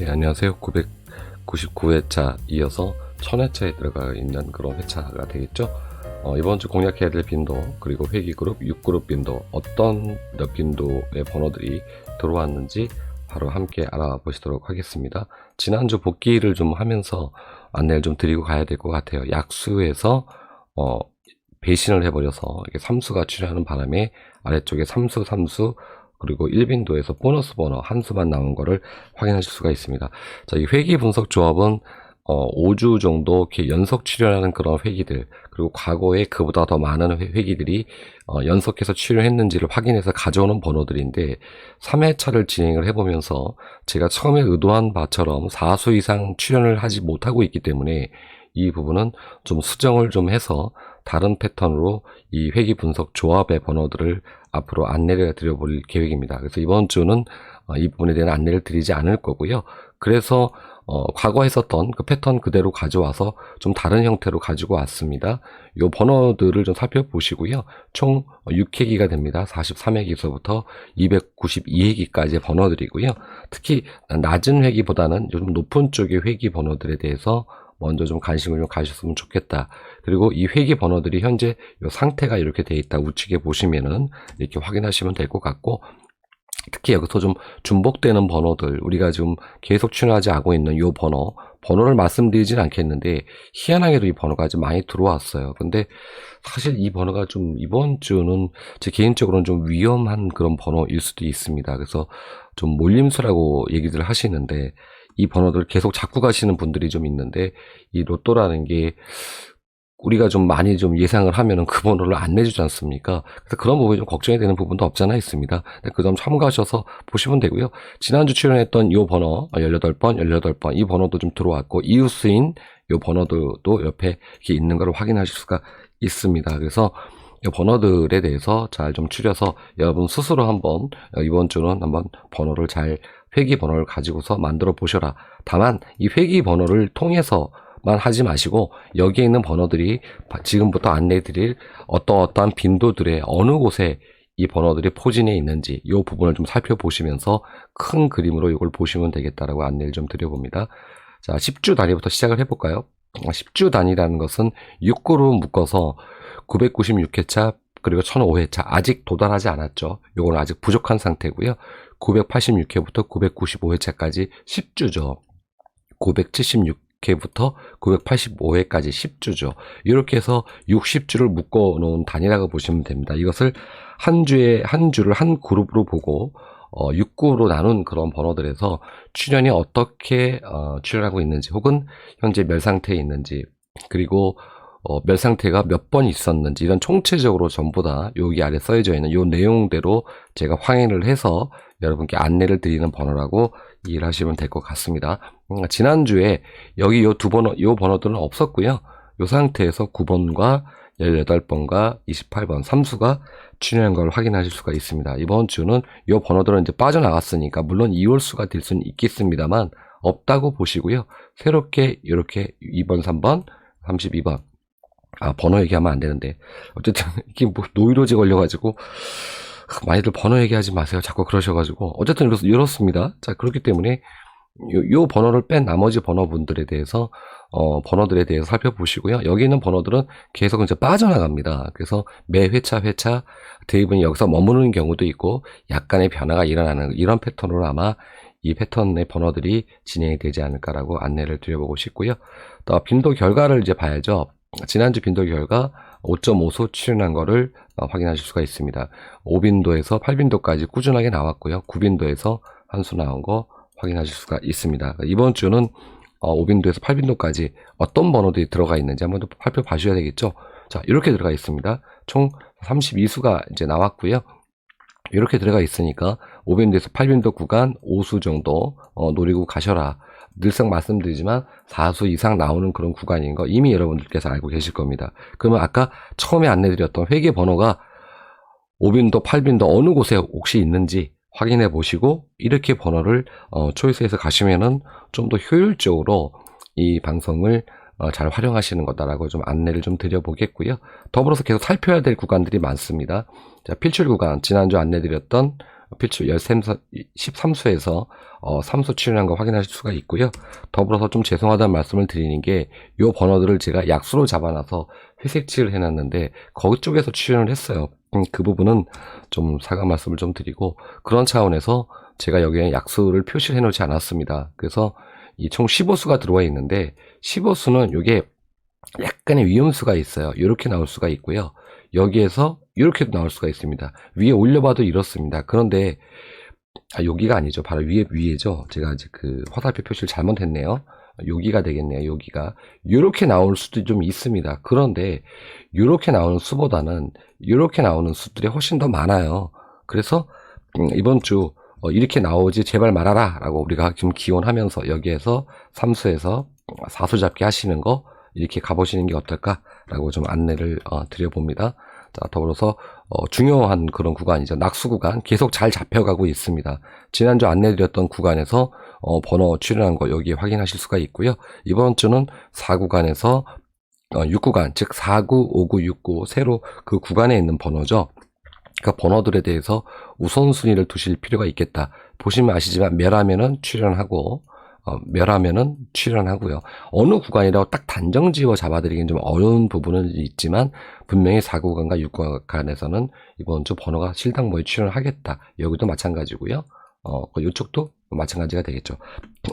네, 안녕하세요. 999회차 이어서 1000회차에 들어가 있는 그런 회차가 되겠죠. 어, 이번 주 공략해야 될 빈도, 그리고 회기그룹, 6그룹 빈도, 어떤 몇 빈도의 번호들이 들어왔는지 바로 함께 알아보시도록 하겠습니다. 지난주 복귀를 좀 하면서 안내를 좀 드리고 가야 될 것 같아요. 약수에서 어, 배신을 해버려서 이게 삼수가 출현하는 바람에 아래쪽에 삼수, 삼수, 그리고 1빈도에서 보너스 번호 한 수만 나온 거를 확인하실 수가 있습니다. 자, 이 회기 분석 조합은 어, 5주 정도 연속 출연하는 그런 회기들, 그리고 과거에 그보다 더 많은 회- 회기들이 어, 연속해서 출연했는지를 확인해서 가져오는 번호들인데, 3회차를 진행을 해보면서 제가 처음에 의도한 바처럼 4수 이상 출연을 하지 못하고 있기 때문에 이 부분은 좀 수정을 좀 해서 다른 패턴으로 이 회기 분석 조합의 번호들을 앞으로 안내를 드려볼 계획입니다. 그래서 이번 주는 어, 이 부분에 대한 안내를 드리지 않을 거고요. 그래서 어, 과거 했었던 그 패턴 그대로 가져와서 좀 다른 형태로 가지고 왔습니다. 이 번호들을 좀 살펴보시고요. 총 6회기가 됩니다. 43회기서부터 292회기까지의 번호들이고요. 특히 낮은 회기보다는 요즘 높은 쪽의 회기 번호들에 대해서 먼저 좀 관심을 좀 가셨으면 좋겠다. 그리고 이 회기 번호들이 현재 요 상태가 이렇게 돼 있다. 우측에 보시면은 이렇게 확인하시면 될 것 같고 특히 여기서 좀 중복되는 번호들 우리가 지금 계속 출연하지 않고 있는 요 번호 번호를 말씀드리진 않겠는데 희한하게도 이 번호가 좀 많이 들어왔어요. 근데 사실 이 번호가 좀 이번 주는 제 개인적으로는 좀 위험한 그런 번호일 수도 있습니다. 그래서 좀 몰림수라고 얘기들 하시는데 이 번호들 계속 잡고 가시는 분들이 좀 있는데 이 로또라는 게 우리가 좀 많이 좀 예상을 하면은 그 번호를 안 내주지 않습니까? 그래서 그런 부분이 좀 걱정이 되는 부분도 없잖아 있습니다. 그 점 참고하셔서 보시면 되고요. 지난주 출연했던 이 번호, 18번, 18번, 이 번호도 좀 들어왔고, 이웃수인 이 번호도 옆에 이렇게 있는 걸 확인하실 수가 있습니다. 그래서 이 번호들에 대해서 잘 좀 추려서 여러분 스스로 한번 어, 이번 주는 한번 번호를 잘 회기 번호를 가지고서 만들어 보셔라. 다만 이 회기 번호를 통해서 만 하지 마시고 여기에 있는 번호들이 바- 지금부터 안내 드릴 어떠어떠한 빈도들의 어느 곳에 이 번호들이 포진해 있는지 이 부분을 좀 살펴보시면서 큰 그림으로 이걸 보시면 되겠다라고 안내를 좀 드려봅니다. 자, 10주 단위부터 시작을 해볼까요? 10주 단위라는 것은 6구로 묶어서 996회차 그리고 1005회차 아직 도달하지 않았죠. 요거는 아직 부족한 상태고요. 986회부터 995회차까지 10주죠. 976회부터 985회까지 10주죠. 이렇게 해서 60주를 묶어 놓은 단위라고 보시면 됩니다. 이것을 한 주에 한 주를 한 그룹으로 보고 어, 6구로 나눈 그런 번호들에서 출연이 어떻게 어, 출연하고 있는지 혹은 현재 몇 상태에 있는지 그리고 어, 몇 상태가 몇 번 있었는지 이런 총체적으로 전부 다 여기 아래 써져 있는 이 내용대로 제가 확인을 해서 여러분께 안내를 드리는 번호라고 이해를 하시면 될 것 같습니다. 음, 지난주에 여기 요 두 번호, 요 번호들은 없었고요. 요 상태에서 9번과 18번과 28번, 3수가 출연한 걸 확인하실 수가 있습니다. 이번 주는 요 번호들은 이제 빠져나갔으니까 물론 이월수가 될 수는 있겠습니다만 없다고 보시고요. 새롭게 이렇게 2번, 3번, 32번. 아, 번호 얘기하면 안 되는데. 어쨌든 이게 뭐 노이로제 걸려가지고 많이들 번호 얘기하지 마세요. 자꾸 그러셔가지고. 어쨌든 이렇, 이렇습니다. 자, 그렇기 때문에 요, 요 번호를 뺀 나머지 번호분들에 대해서 어, 번호들에 대해서 살펴보시고요. 여기 있는 번호들은 계속 이제 빠져나갑니다. 그래서 매 회차 회차 대부분 여기서 머무르는 경우도 있고 약간의 변화가 일어나는 이런 패턴으로 아마 이 패턴의 번호들이 진행이 되지 않을까라고 안내를 드려보고 싶고요. 또 빈도 결과를 이제 봐야죠. 지난주 빈도 결과 5.5수 출연한 거를 어, 확인하실 수가 있습니다. 5빈도에서 8빈도까지 꾸준하게 나왔고요. 9빈도에서 한 수 나온 거 확인하실 수가 있습니다. 이번 주는 어, 5빈도에서 8빈도까지 어떤 번호들이 들어가 있는지 한번 더 살펴봐셔야 되겠죠. 자, 이렇게 들어가 있습니다. 총 32수가 이제 나왔고요. 이렇게 들어가 있으니까 5빈도에서 8빈도 구간 5수 정도 어, 노리고 가셔라. 늘상 말씀드리지만 4수 이상 나오는 그런 구간인 거 이미 여러분들께서 알고 계실 겁니다. 그러면 아까 처음에 안내드렸던 회계 번호가 5빈도, 8빈도 어느 곳에 혹시 있는지 확인해 보시고 이렇게 번호를 어, 초이스해서 가시면은 좀 더 효율적으로 이 방송을 어, 잘 활용하시는 거다라고 좀 안내를 좀 드려보겠고요. 더불어서 계속 살펴야 될 구간들이 많습니다. 자, 필출 구간 지난주 안내드렸던 필출 13수에서 어, 3수 출연한 거 확인하실 수가 있고요. 더불어서 좀 죄송하다는 말씀을 드리는 게요 번호들을 제가 약수로 잡아놔서 회색칠을 해놨는데 거기 쪽에서 출연을 했어요. 음, 그 부분은 좀 사과 말씀을 좀 드리고 그런 차원에서 제가 여기에 약수를 표시를 해놓지 않았습니다. 그래서 이 총 15수가 들어와 있는데 15수는 이게 약간의 위험수가 있어요. 이렇게 나올 수가 있고요. 여기에서 이렇게도 나올 수가 있습니다. 위에 올려봐도 이렇습니다. 그런데 아, 여기가 아니죠. 바로 위에 위에죠. 제가 이제 그 화살표 표시를 잘못했네요. 여기가 되겠네요. 여기가 이렇게 나올 수도 좀 있습니다. 그런데 이렇게 나오는 수보다는 이렇게 나오는 수들이 훨씬 더 많아요. 그래서 음, 이번 주 어, 이렇게 나오지 제발 말아라 라고 우리가 지금 기원하면서 여기에서 삼수에서 사수 잡기 하시는 거 이렇게 가보시는 게 어떨까라고 좀 안내를 어, 드려봅니다. 자, 더불어서 어, 중요한 그런 구간이죠. 낙수 구간 계속 잘 잡혀가고 있습니다. 지난주 안내드렸던 구간에서 어, 번호 출연한 거 여기 확인하실 수가 있고요. 이번 주는 4구간에서 어, 6구간, 즉 49, 59, 69 새로 그 구간에 있는 번호죠. 그 번호들에 대해서 우선순위를 두실 필요가 있겠다. 보시면 아시지만 멸하면은 출연하고 어, 멸하면은 출연하고요. 어느 구간이라고 딱 단정 지어 잡아드리긴 좀 어려운 부분은 있지만 분명히 4구간과 6구간에서는 이번 주 번호가 실당 모에 출연하겠다. 여기도 마찬가지고요. 어, 그 이쪽도 마찬가지가 되겠죠.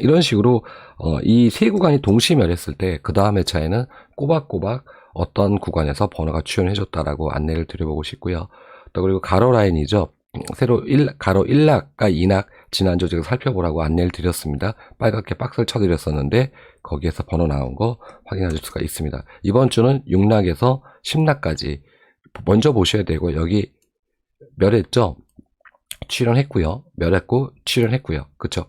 이런 식으로 어, 이 세 구간이 동시에 멸했을 때 그 다음 회차에는 꼬박꼬박 어떤 구간에서 번호가 출연해줬다라고 안내를 드려보고 싶고요. 또 그리고 가로 라인이죠. 새로 1, 가로 1낙과 2낙 지난주 제가 살펴보라고 안내를 드렸습니다. 빨갛게 박스를 쳐드렸었는데 거기에서 번호 나온 거 확인하실 수가 있습니다. 이번 주는 6낙에서 10낙까지 먼저 보셔야 되고 여기 멸했죠? 출연했고요. 멸했고 출연했고요. 그쵸?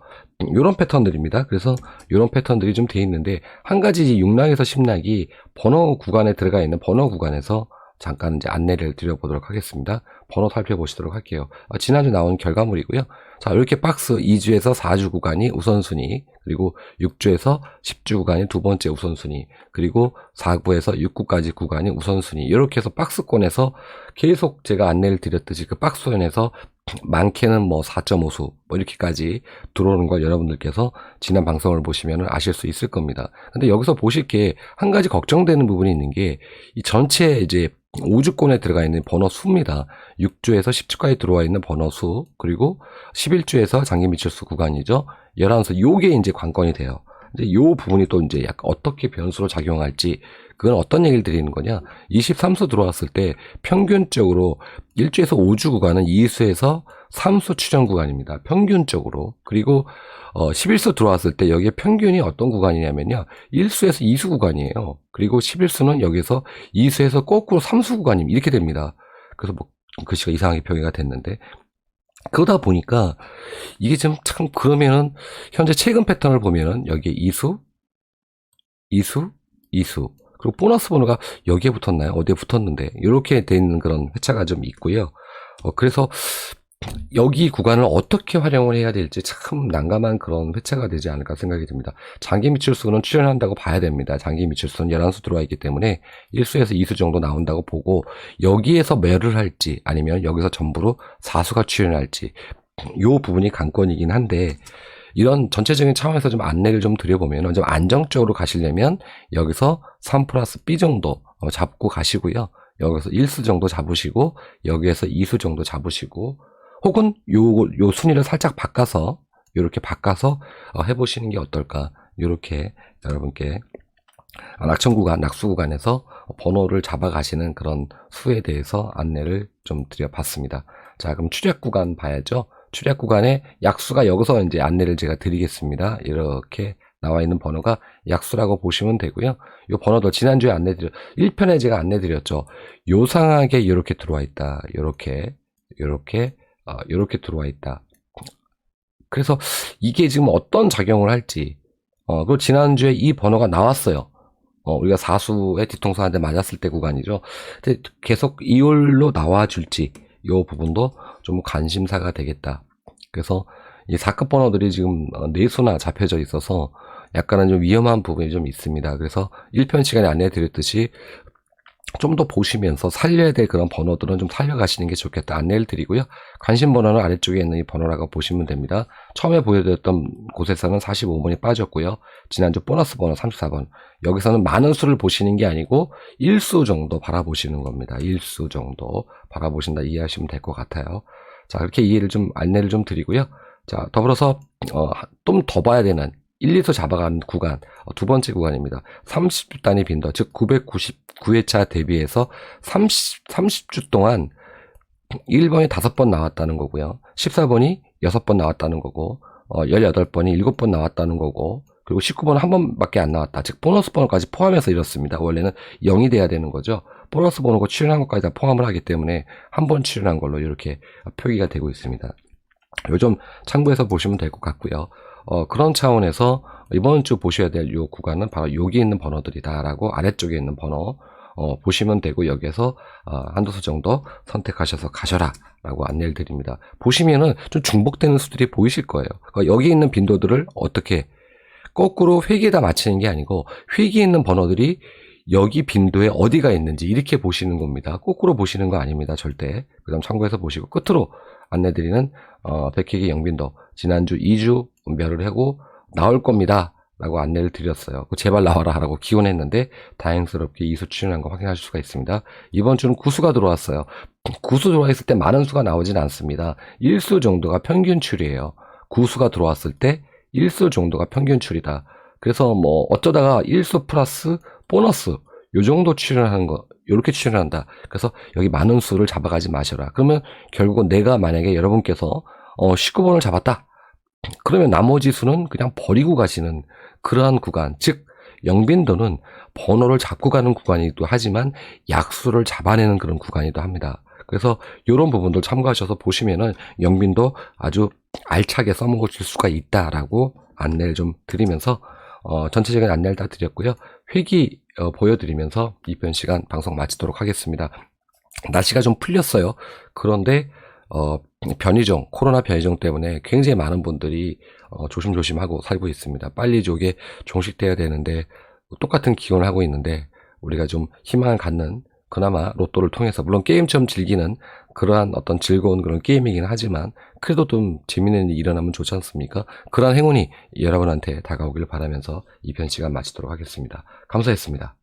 이런 패턴들입니다. 그래서 이런 패턴들이 좀 돼 있는데 한 가지 6낙에서 10낙이 번호 구간에 들어가 있는 번호 구간에서 잠깐 이제 안내를 드려보도록 하겠습니다. 번호 살펴보시도록 할게요. 아, 지난주 나온 결과물이고요. 자, 이렇게 박스 2주에서 4주 구간이 우선순위, 그리고 6주에서 10주 구간이 두 번째 우선순위, 그리고 4구에서 6구까지 구간이 우선순위. 이렇게 해서 박스권에서 계속 제가 안내를 드렸듯이 그 박스권에서 많게는 뭐 4.5수, 뭐 이렇게까지 들어오는 걸 여러분들께서 지난 방송을 보시면 아실 수 있을 겁니다. 근데 여기서 보실 게 한 가지 걱정되는 부분이 있는 게 이 전체 이제 5주권에 들어가 있는 번호 수입니다. 6주에서 10주까지 들어와 있는 번호 수, 그리고 11주에서 장기 미철수 구간이죠. 11수, 요게 이제 관건이 돼요. 이제 요 부분이 또 이제 약간 어떻게 변수로 작용할지, 그건 어떤 얘기를 드리는 거냐. 23수 들어왔을 때 평균적으로 1주에서 5주 구간은 2수에서 3수 출전 구간입니다. 평균적으로. 그리고 어, 11수 들어왔을 때 여기에 평균이 어떤 구간이냐면요. 1수에서 2수 구간이에요. 그리고 11수는 여기서 2수에서 거꾸로 3수 구간입니다. 이렇게 됩니다. 그래서 뭐 글씨가 이상하게 표기가 됐는데 그러다 보니까 이게 좀참 그러면은 현재 최근 패턴을 보면은 여기에 2수, 2수, 2수 그리고 보너스 번호가 여기에 붙었나요? 어디에 붙었는데 이렇게 돼 있는 그런 회차가 좀 있고요. 어, 그래서 여기 구간을 어떻게 활용을 해야 될지 참 난감한 그런 회차가 되지 않을까 생각이 듭니다. 장기 미출수는 출연한다고 봐야 됩니다. 장기 미출수는 11수 들어와 있기 때문에 1수에서 2수 정도 나온다고 보고 여기에서 매를 할지 아니면 여기서 전부로 4수가 출연할지 요 부분이 관건이긴 한데 이런 전체적인 차원에서 좀 안내를 좀 드려보면 좀 안정적으로 가시려면 여기서 3 플러스 B 정도 어, 잡고 가시고요. 여기서 1수 정도 잡으시고 여기에서 2수 정도 잡으시고 혹은 요, 요 순위를 살짝 바꿔서 이렇게 바꿔서 어, 해보시는 게 어떨까 이렇게 여러분께 낙천 구간, 낙수 구간에서 번호를 잡아가시는 그런 수에 대해서 안내를 좀 드려봤습니다. 자, 그럼 출약 구간 봐야죠. 출약 구간에 약수가 여기서 이제 안내를 제가 드리겠습니다. 이렇게 나와 있는 번호가 약수라고 보시면 되고요. 이 번호도 지난주에 안내 드렸, 1편에 제가 안내 드렸죠. 요상하게 이렇게 들어와 있다. 이렇게, 이렇게, 어, 이렇게 들어와 있다. 그래서 이게 지금 어떤 작용을 할지, 어, 그리고 지난주에 이 번호가 나왔어요. 어, 우리가 사수의 뒤통수한테 맞았을 때 구간이죠. 근데 계속 이율로 나와줄지, 이 부분도 좀 관심사가 되겠다. 그래서 이 사건 번호들이 지금 어, 네수나 잡혀져 있어서 약간은 좀 위험한 부분이 좀 있습니다. 그래서 1편 시간에 안내해 드렸듯이 좀 더 보시면서 살려야 될 그런 번호들은 좀 살려가시는 게 좋겠다 안내를 드리고요. 관심 번호는 아래쪽에 있는 이 번호라고 보시면 됩니다. 처음에 보여드렸던 곳에서는 45번이 빠졌고요. 지난주 보너스 번호 34번. 여기서는 많은 수를 보시는 게 아니고 일수 정도 바라보시는 겁니다. 일수 정도 바라보신다 이해하시면 될 것 같아요. 자, 그렇게 이해를 좀 안내를 좀 드리고요. 자, 더불어서 어, 좀 더 봐야 되는 1, 2수 잡아가는 구간 어, 두 번째 구간입니다. 30단위 빈도 즉 999회차 대비해서 30, 30주 동안 1번이 5번 나왔다는 거고요. 14번이 6번 나왔다는 거고 어, 18번이 7번 나왔다는 거고 그리고 19번은 한 번밖에 안 나왔다. 즉 보너스 번호까지 포함해서 이렇습니다. 원래는 0이 돼야 되는 거죠. 보너스 번호고 출연한 것까지 다 포함을 하기 때문에 한 번 출연한 걸로 이렇게 표기가 되고 있습니다. 요즘 참고해서 보시면 될 것 같고요. 어, 그런 차원에서 이번 주 보셔야 될 요 구간은 바로 여기 있는 번호들이다라고 아래쪽에 있는 번호 어, 보시면 되고 여기에서 어, 한두 수 정도 선택하셔서 가셔라 라고 안내를 드립니다. 보시면은 좀 중복되는 수들이 보이실 거예요. 그러니까 여기 있는 빈도들을 어떻게 거꾸로 회기에다 맞추는 게 아니고 회기에 있는 번호들이 여기 빈도에 어디가 있는지 이렇게 보시는 겁니다. 거꾸로 보시는 거 아닙니다. 절대. 그 다음 참고해서 보시고 끝으로 안내드리는 어, 백회기 영빈도 지난주 2주 운별을 하고 나올 겁니다. 라고 안내를 드렸어요. 그 제발 나와라 라고 기원했는데 다행스럽게 이수 출연한 거 확인하실 수가 있습니다. 이번 주는 구수가 들어왔어요. 구수 들어왔을 때 많은 수가 나오진 않습니다. 1수 정도가 평균 출이에요. 구수가 들어왔을 때 1수 정도가 평균 출이다. 그래서 뭐 어쩌다가 1수 플러스 보너스 요 정도 출연하는 거 이렇게 출연한다. 그래서 여기 많은 수를 잡아가지 마셔라. 그러면 결국은 내가 만약에 여러분께서 어 19번을 잡았다. 그러면 나머지 수는 그냥 버리고 가시는 그러한 구간, 즉 영빈도는 번호를 잡고 가는 구간이기도 하지만 약수를 잡아내는 그런 구간이기도 합니다. 그래서 이런 부분들 참고하셔서 보시면은 영빈도 아주 알차게 써먹으실 수가 있다라고 안내를 좀 드리면서 어, 전체적인 안내를 다 드렸고요. 회기 어, 보여드리면서 이편 시간 방송 마치도록 하겠습니다. 날씨가 좀 풀렸어요. 그런데 어, 변이종, 코로나 변이종 때문에 굉장히 많은 분들이 어, 조심조심하고 살고 있습니다. 빨리 저게 종식돼야 되는데 똑같은 기원을 하고 있는데 우리가 좀 희망을 갖는 그나마 로또를 통해서 물론 게임처럼 즐기는 그러한 어떤 즐거운 그런 게임이긴 하지만 그래도 좀 재미있는 일이 일어나면 좋지 않습니까? 그러한 행운이 여러분한테 다가오길 바라면서 이 편 시간 마치도록 하겠습니다. 감사했습니다.